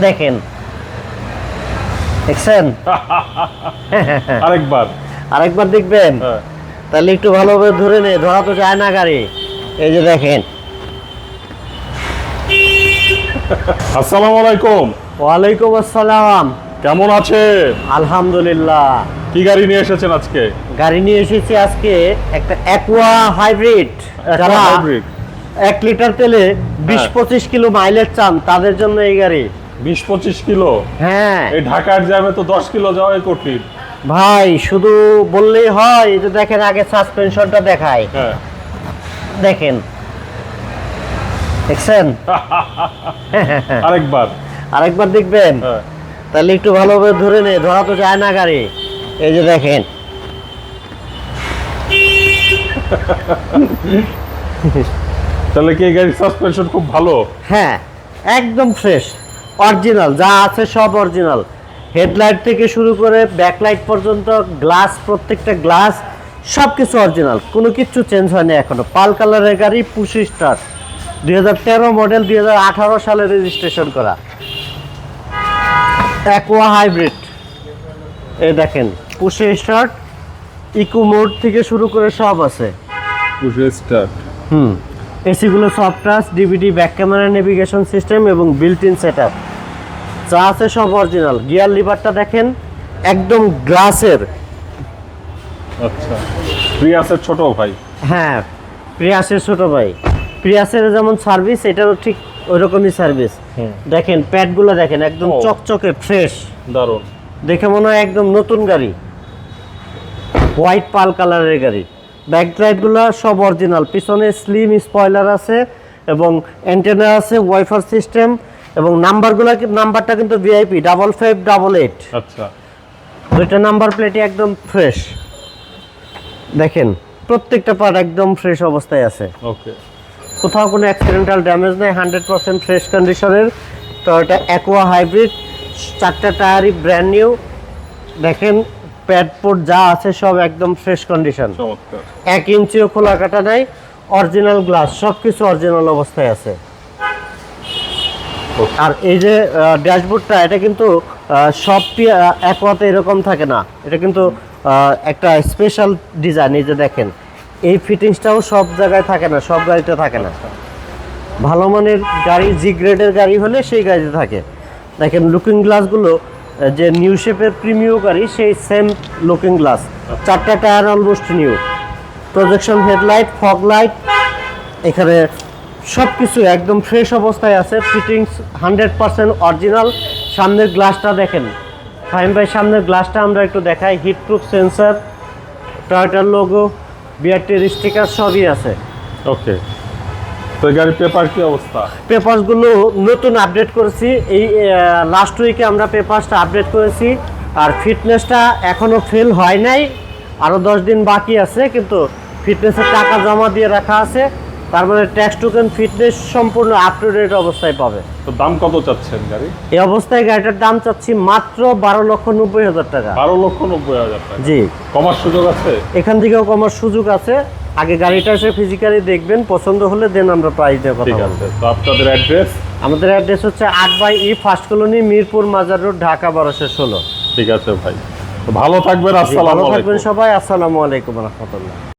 দেখেন। দেখছেন? আরেকবার। আরেকবার দেখবেন? হ্যাঁ। তাহলে একটু ভালোভাবে ধরে নে ধরা তো যায় না গাড়ি। এই যে দেখেন। আসসালামু আলাইকুম। ওয়ালাইকুম আসসালাম। কেমন আছেন? আলহামদুলিল্লাহ। কি গাড়ি নিয়ে এসেছেন আজকে? গাড়ি নিয়ে এসেছি আজকে একটা অ্যাকোয়া হাইব্রিড যারা হাইব্রিড এক লিটার তেলে বিশ হ্যাঁ। পঁচিশ কিলো মাইলেজ চান তাদের জন্য এই গাড়ি। বিশ পঁচিশ কিলো? হ্যাঁ। এই ঢাকার জ্যামে তো দশ কিলো যাওয়াই কঠিন। ভাই শুধু বললেই হয় এই যে দেখেন আগে সাসপেনশনটা দেখায় হ্যাঁ। দেখেন। দেখছেন? আরেকবার। আরেকবার দেখবেন? হ্যাঁ। তাহলে একটু ভালোভাবে ধরে নে ধরা তো যায় না গাড়ি। এই যে দেখেন। তাহলে কি গাড়ির সাসপেনশন খুব ভালো? হ্যাঁ একদম ফ্রেশ অরিজিনাল যা আছে সব অরিজিনাল হেডলাইট থেকে শুরু করে ব্যাকলাইট পর্যন্ত গ্লাস প্রত্যেকটা গ্লাস সব কিছু অরিজিনাল কোনো কিছু চেঞ্জ হয়নি এখনও পাল কালারের গাড়ি পুশি স্টার দুই হাজার তেরো মডেল দুই হাজার আঠারো সালে রেজিস্ট্রেশন করা। অ্যাকোয়া হাইব্রিড এ দেখেন পুশি স্টার্ট ইকো মোড থেকে শুরু করে সব আছে। স্টার্ট হুম। এসিগুলো soft touch DVD back camera navigation system এবং বিল্ট ইন সেট যা আছে সব অরিজিনাল গিয়ার লিভারটা দেখেন একদম গ্লাসের আচ্ছা। প্রিয়াসের ছোট ভাই। হ্যাঁ প্রিয়াসের ছোট ভাই। প্রিয়াসের যেমন সার্ভিস এটারও ঠিক ওইরকমই সার্ভিস। দেখেন প্যাডগুলো দেখেন একদম চকচকে ফ্রেশ দারুণ। দেখে মনে হয় একদম নতুন গাড়ি। হোয়াইট পাল কালারের গাড়ি। ব্যাক ড্রাইভগুলো সব অরিজিনাল পিছনে স্লিম স্পয়লার আছে এবং অ্যান্টেনা আছে ওয়াইফার সিস্টেম এবং নাম্বারগুলো নাম্বারটা কিন্তু VIP double five double eight আচ্ছা। দুইটা নাম্বার প্লেটই একদম ফ্রেশ দেখেন প্রত্যেকটা পার্ট একদম ফ্রেশ অবস্থায় আছে। ওকে কোথাও কোনো অ্যাক্সিডেন্টাল ড্যামেজ নেই হান্ড্রেড পার্সেন্ট ফ্রেশ কন্ডিশনের তো এটা অ্যাকোয়া হাইব্রিড চারটা টায়ারই ব্র্যান্ড নিউ দেখেন প্যাড পোর্ট যা আছে সব একদম ফ্রেশ কন্ডিশন। এক ইঞ্চিও খোলা কাটা নাই অরিজিনাল গ্লাস সব কিছু অরিজিনাল অবস্থায় আছে। আর এই যে ড্যাশবোর্ডটা এটা কিন্তু সব অ্যাকোয়াতে এরকম থাকে না। এটা কিন্তু একটা স্পেশাল ডিজাইন এই যে দেখেন। এই ফিটিংসটাও সব জায়গায় থাকে না সব গাড়িতে থাকে না। ভালো মানের গাড়ি জি গ্রেডের গাড়ি হলে সেই গাড়িতে থাকে। দেখেন লুকিং গ্লাসগুলো যে নিউ শেপের প্রিমিয় গাড়ি, সেই সেম লুকিং গ্লাস চারটা tyre almost new projection headlight fog light এখানে সব কিছু একদম ফ্রেশ অবস্থায় আছে। ফিটিংস হান্ড্রেড পার্সেন্ট অরিজিনাল সামনের গ্লাসটা দেখেন। ফাইম ভাই, সামনের গ্লাসটা আমরা একটু দেখাই। হিটপ্রুফ সেন্সার টয়টার লোগো বিআরটির স্টিকার সবই আছে। ওকে তো গাড়ির পেপার কি অবস্থা? পেপারসগুলো নতুন আপডেট করেছি। এই লাস্ট উইকে আমরা পেপারসটা আপডেট করেছি আর ফিটনেসটা এখনও ফেল হয় নাই। আরও দশ দিন বাকি আছে কিন্তু ফিটনেসের টাকা জমা দিয়ে রাখা আছে। তার মানে ট্যাক্স টোকেন ফিটনেস সম্পূর্ণ আপ টু ডেট অবস্থায় পাবে। তো দাম কত চাচ্ছেন গাড়ি? এই অবস্থায় গাড়িটার দাম চাচ্ছি মাত্র বারো লক্ষ নব্বই হাজার টাকা। বারো লক্ষ নব্বই হাজার টাকা। জি। কমার সুযোগ আছে? এখান থেকেও কমার সুযোগ আছে। আগে গাড়িটা এসে ফিজিক্যালি দেখবেন পছন্দ হলে দেন আমরা প্রাইস দিয়ে কথা ঠিক আছে তো আপনাদের অ্যাড্রেস আমাদের অ্যাড্রেস হচ্ছে আট by E first colony Mirpur Mazar road Dhaka বারোশো ষোলো। ঠিক আছে ভাই। ভালো থাকবেন আসসালামু ভালো থাকবেন সবাই আসসালামু আলাইকুম রহমতুল্লাহ।